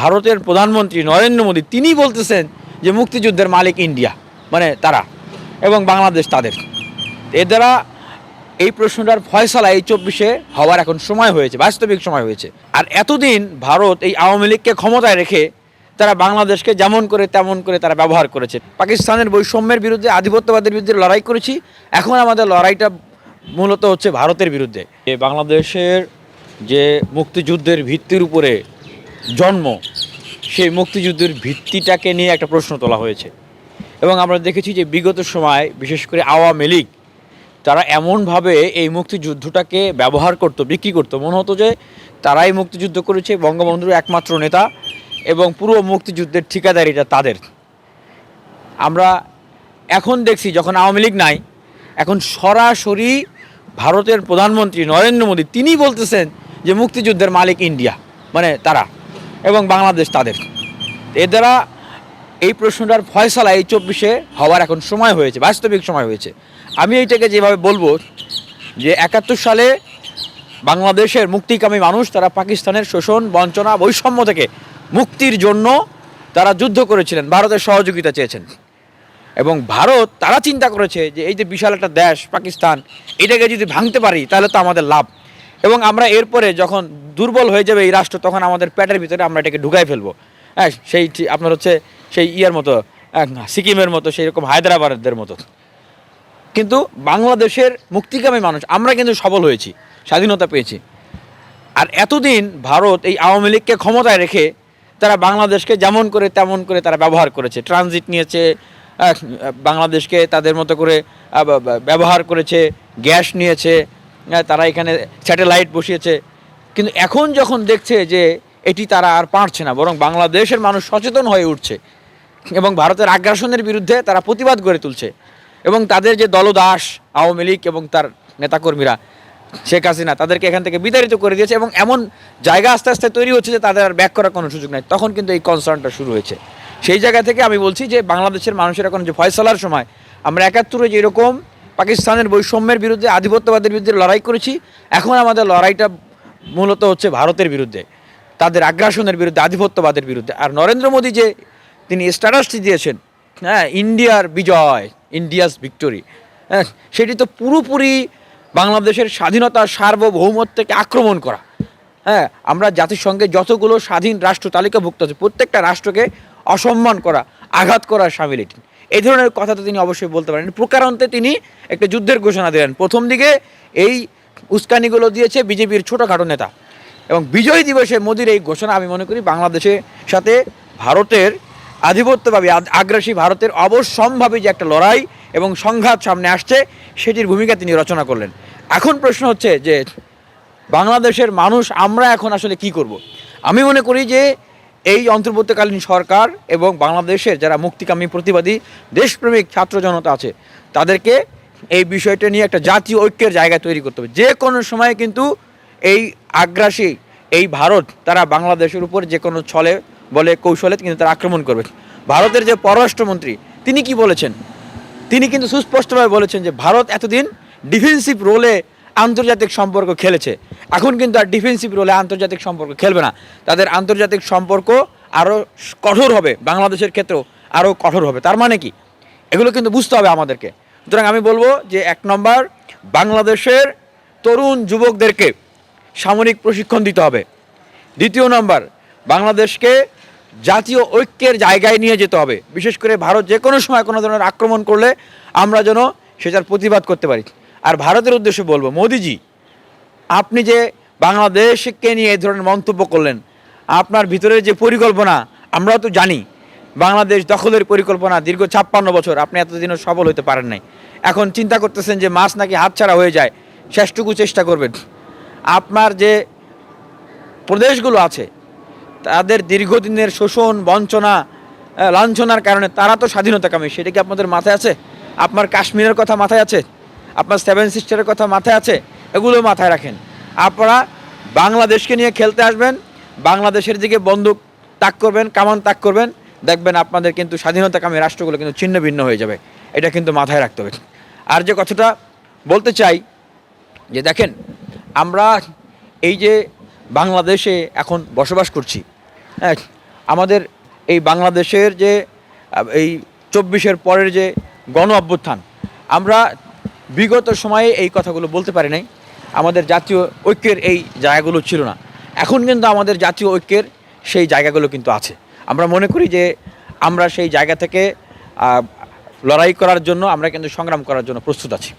ভারতের প্রধানমন্ত্রী নরেন্দ্র মোদী তিনি বলতেছেন যে মুক্তিযুদ্ধের মালিক ইন্ডিয়া মানে তারা এবং বাংলাদেশ তাদের। এর দ্বারা এই প্রশ্নটার ফয়সালা এই চব্বিশে হওয়ার এখন সময় হয়েছে, বাস্তবিক সময় হয়েছে। আর এতদিন ভারত এই আওয়ামী লীগকে ক্ষমতায় রেখে তারা বাংলাদেশকে যেমন করে তেমন করে তারা ব্যবহার করেছে। পাকিস্তানের বৈষম্যের বিরুদ্ধে, আধিপত্যবাদের বিরুদ্ধে লড়াই করেছি, এখন আমাদের লড়াইটা মূলত হচ্ছে ভারতের বিরুদ্ধে। এ বাংলাদেশের যে মুক্তিযুদ্ধের ভিত্তির উপরে জন্ম, সেই মুক্তিযুদ্ধের ভিত্তিটাকে নিয়ে একটা প্রশ্ন তোলা হয়েছে। এবং আমরা দেখেছি যে বিগত সময়, বিশেষ করে আওয়ামী লীগ, তারা এমনভাবে এই মুক্তিযুদ্ধটাকে ব্যবহার করতো, বিক্রি করতো। মনে হতো যে তারাই মুক্তিযুদ্ধ করেছে, বঙ্গবন্ধুর একমাত্র নেতা এবং পুরো মুক্তিযুদ্ধের ঠিকাদারিটা তাদের। আমরা এখন দেখছি, যখন আওয়ামী লীগ নাই, এখন সরাসরি ভারতের প্রধানমন্ত্রী নরেন্দ্র মোদী, তিনি বলতেছেন যে মুক্তিযুদ্ধের মালিক ইন্ডিয়া মানে তারা। এবং বাংলাদেশ তাদের। এর দ্বারা এই প্রশ্নটার ফয়সালা এই চব্বিশে হওয়ার এখন সময় হয়েছে, বাস্তবিক সময় হয়েছে। আমি এইটাকে যেভাবে বলব যে একাত্তর সালে বাংলাদেশের মুক্তিকামী মানুষ তারা পাকিস্তানের শোষণ, বঞ্চনা, বৈষম্য থেকে মুক্তির জন্য তারা যুদ্ধ করেছিলেন, ভারতের সহযোগিতা চেয়েছেন। এবং ভারত তারা চিন্তা করেছে যে এই যে বিশাল একটা দেশ, পাকিস্তান, এটাকে যদি ভাঙতে পারি তাহলে তো আমাদের লাভ। এবং আমরা এরপরে যখন দুর্বল হয়ে যাবে এই রাষ্ট্র, তখন আমাদের পেটের ভিতরে আমরা এটাকে ঢুকাই ফেলব। হ্যাঁ সেই আপনার হচ্ছে সেই ইয়ার মতো সিকিমের মতো সেই রকম হায়দ্রাবাদের মতো। কিন্তু বাংলাদেশের মুক্তিকামী মানুষ, আমরা কিন্তু সবল হয়েছি, স্বাধীনতা পেয়েছি। আর এতদিন ভারত এই আওয়ামী লীগকে ক্ষমতায় রেখে তারা বাংলাদেশকে যেমন করে তেমন করে তারা ব্যবহার করেছে। ট্রানজিট নিয়েছে বাংলাদেশকে তাদের মতো করে ব্যবহার করেছে, গ্যাস নিয়েছে তারা এখানে স্যাটেলাইট বসিয়েছে। কিন্তু এখন যখন দেখছে যে এটি তারা আর পারছে না, বরং বাংলাদেশের মানুষ সচেতন হয়ে উঠছে এবং ভারতের আগ্রাসনের বিরুদ্ধে তারা প্রতিবাদ গড়ে তুলছে এবং তাদের যে দলদাস আওয়ামী লীগ এবং তার নেতাকর্মীরা শেখ হাসিনা, তাদেরকে এখান থেকে বিতাড়িত করে দিয়েছে এবং এমন জায়গা আস্তে আস্তে তৈরি হচ্ছে যে তাদের আর ব্যাক করার কোনো সুযোগ নাই। তখন কিন্তু এই কনসার্নটা শুরু হয়েছে। সেই জায়গা থেকে আমি বলছি যে বাংলাদেশের মানুষের এখন যে ফয়সলার সময়, আমরা একাত্তরে যেরকম পাকিস্তানের বৈষম্যের বিরুদ্ধে, আধিপত্যবাদের বিরুদ্ধে লড়াই করেছি, এখন আমাদের লড়াইটা মূলত হচ্ছে ভারতের বিরুদ্ধে, তাদের আগ্রাসনের বিরুদ্ধে, আধিপত্যবাদের বিরুদ্ধে। আর নরেন্দ্র মোদী যে তিনি স্ট্যাটাসটি দিয়েছেন হ্যাঁ ইন্ডিয়ার বিজয়, ইন্ডিয়াস ভিক্টোরি হ্যাঁ সেটি তো পুরোপুরি বাংলাদেশের স্বাধীনতা সার্বভৌমত্বকে আক্রমণ করা। হ্যাঁ আমরা জাতিসংঘে যতগুলো স্বাধীন রাষ্ট্র তালিকাভুক্ত আছে, প্রত্যেকটা রাষ্ট্রকে অসম্মান করা, আঘাত করা সামিল এটি। এই ধরনের কথা তো তিনি অবশ্যই বলতে পারেন। প্রকারান্তে তিনি একটা যুদ্ধের ঘোষণা দিলেন। প্রথম দিকে এই উস্কানিগুলো দিয়েছে বিজেপির ছোটোখাটো নেতা এবং বিজয় দিবসে মোদির এই ঘোষণা আমি মনে করি বাংলাদেশের সাথে ভারতের আধিপত্যভাবে আগ্রাসী ভারতের অবশ্যম্ভাবী যে একটা লড়াই এবং সংঘাত সামনে আসছে, সেটির ভূমিকা তিনি রচনা করলেন এখন প্রশ্ন হচ্ছে যে, বাংলাদেশের মানুষ আমরা এখন আসলে কি করব। আমি মনে করি যে, এই অন্তর্বর্তীকালীন সরকার এবং বাংলাদেশের যারা মুক্তিকামী, প্রতিবাদী, দেশপ্রেমিক ছাত্র জনতা আছে, তাদেরকে এই বিষয়টা নিয়ে একটা জাতীয় ঐক্যের জায়গা তৈরি করতে হবে। যে কোনো সময় কিন্তু এই আগ্রাসী, এই ভারত, তারা বাংলাদেশের উপর যে কোনো ছলে বলে কৌশলে কিন্তু তারা আক্রমণ করবে। ভারতের যে পররাষ্ট্রমন্ত্রী, তিনি কি বলেছেন? তিনি কিন্তু সুস্পষ্টভাবে বলেছেন যে ভারত এতদিন ডিফেন্সিভ রোলে আন্তর্জাতিক সম্পর্ক খেলেছে। এখন কিন্তু আর ডিফেন্সিভ রোলে আন্তর্জাতিক সম্পর্ক খেলবে না। তাদের আন্তর্জাতিক সম্পর্ক আরও কঠোর হবে, বাংলাদেশের ক্ষেত্রেও আরও কঠোর হবে। তার মানে কি? এগুলো কিন্তু বুঝতে হবে আমাদেরকে। সুতরাং আমি বলব যে এক নম্বর, বাংলাদেশের তরুণ যুবকদেরকে সামরিক প্রশিক্ষণ দিতে হবে। দ্বিতীয় নম্বর, বাংলাদেশকে জাতীয় ঐক্যের জায়গায় নিয়ে যেতে হবে। বিশেষ করে ভারত যে কোনো সময় কোনো ধরনের আক্রমণ করলে আমরা যেন সেটার প্রতিবাদ করতে পারি। আর ভারতের উদ্দেশ্যে বলব, মোদিজি, আপনি যে বাংলাদেশকে নিয়ে এই ধরনের মন্তব্য করলেন, আপনার ভিতরে যে পরিকল্পনা, আমরা তো জানি বাংলাদেশ দখলের পরিকল্পনা দীর্ঘ ছাপ্পান্ন বছর। আপনি এতদিনও সফল হতে পারেন নাই। এখন চিন্তা করতেছেন যে মাছ নাকি হাতছাড়া হয়ে যায়, শেষটুকু চেষ্টা করবেন। আপনার যে প্রদেশগুলো আছে, তাদের দীর্ঘদিনের শোষণ, বঞ্চনা লাঞ্ছনার কারণে তারা তো স্বাধীনতাকামী সেটা কি আপনাদের মাথায় আছে? আপনার কাশ্মীরের কথা মাথায় আছে? আপনার সেভেন সিস্টারের কথা মাথায় আছে? এগুলো মাথায় রাখেন। আপনারা বাংলাদেশকে নিয়ে খেলতে আসবেন, বাংলাদেশের দিকে বন্দুক তাক করবেন, কামান তাক করবেন দেখবেন আপনাদের কিন্তু স্বাধীনতাকামী রাষ্ট্রগুলো কিন্তু ছিন্ন ভিন্ন হয়ে যাবে। এটা কিন্তু মাথায় রাখতে হবে। আর যে কথাটা বলতে চাই, যে দেখেন, আমরা এই যে বাংলাদেশে এখন বসবাস করছি হ্যাঁ আমাদের এই বাংলাদেশের যে, এই চব্বিশের পরের যে গণ অভ্যুত্থান, আমরা বিগত সময়ে এই কথাগুলো বলতে পারি নাই। আমাদের জাতীয় ঐক্যের এই জায়গাগুলো ছিল না। এখন কিন্তু আমাদের জাতীয় ঐক্যের সেই জায়গাগুলো কিন্তু আছে। আমরা মনে করি যে আমরা সেই জায়গা থেকে লড়াই করার জন্য আমরা কিন্তু সংগ্রাম করার জন্য প্রস্তুত আছি।